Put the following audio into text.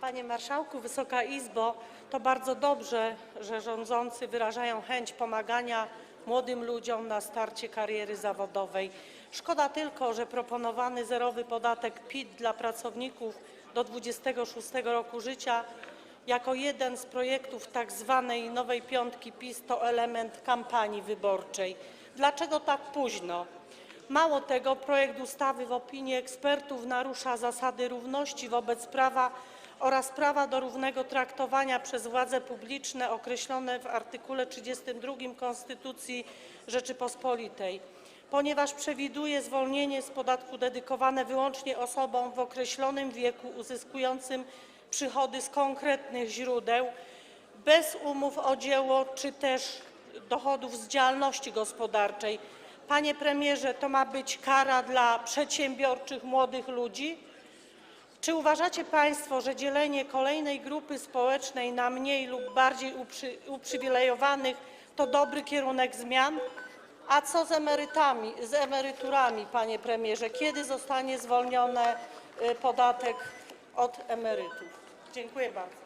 Panie marszałku, Wysoka Izbo, to bardzo dobrze, że rządzący wyrażają chęć pomagania młodym ludziom na starcie kariery zawodowej. Szkoda tylko, że proponowany zerowy podatek PIT dla pracowników do 26 roku życia jako jeden z projektów tzw. nowej piątki PiS to element kampanii wyborczej. Dlaczego tak późno? Mało tego, projekt ustawy w opinii ekspertów narusza zasady równości wobec prawa oraz prawa do równego traktowania przez władze publiczne określone w art. 32 Konstytucji Rzeczypospolitej, ponieważ przewiduje zwolnienie z podatku dedykowane wyłącznie osobom w określonym wieku uzyskującym przychody z konkretnych źródeł, bez umów o dzieło czy też dochodów z działalności gospodarczej. Panie premierze, to ma być kara dla przedsiębiorczych młodych ludzi? Czy uważacie państwo, że dzielenie kolejnej grupy społecznej na mniej lub bardziej uprzy- uprzywilejowanych to dobry kierunek zmian? A co z emeryturami, panie premierze? Kiedy zostanie zwolniony y, podatek od emerytów? Dziękuję bardzo.